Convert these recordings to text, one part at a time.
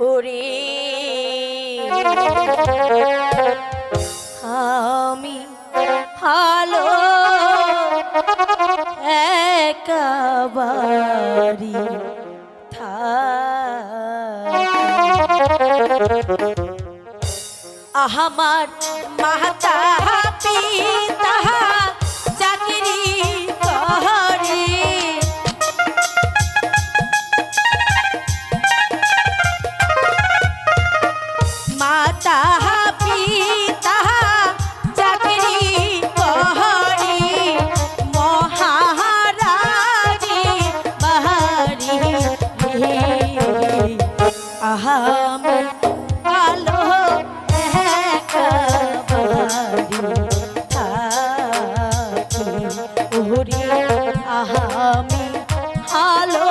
হরি। আমি ভালো একাবারি আমার মাতা পিতা আমি আলো উহরি আহামি আলো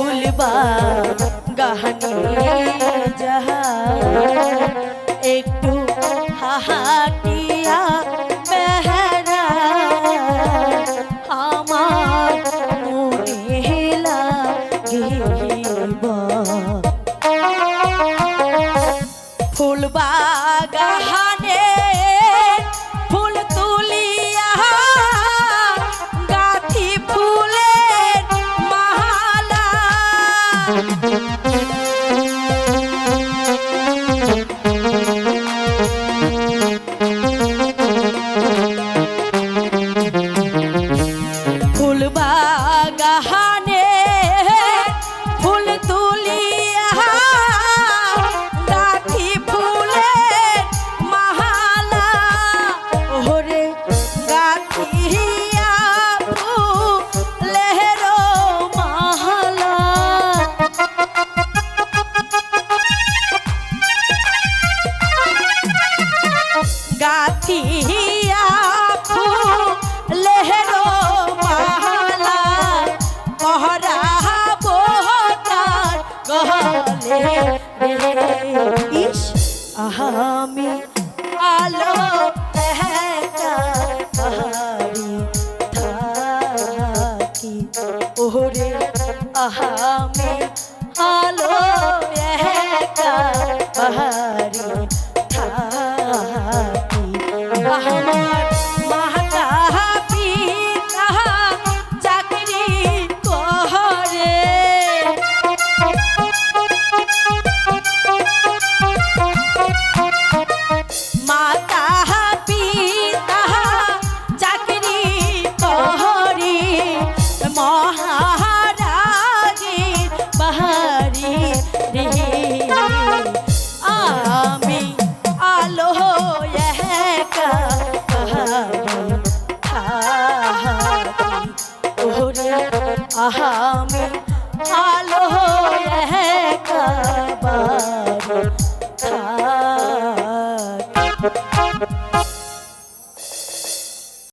বাবা গাহানি যাহা। একটু হাহাটিয়া বেহারা আমার মনে হেলা ফুলবা গাহা গাথিয়া ফুলের মালা পহরা বোতার গলে রে ইস আমি আলো ওরে পাহাড়ি মহারাজি বাহারি রে। আমি আলো একা ওরে আহামি আলো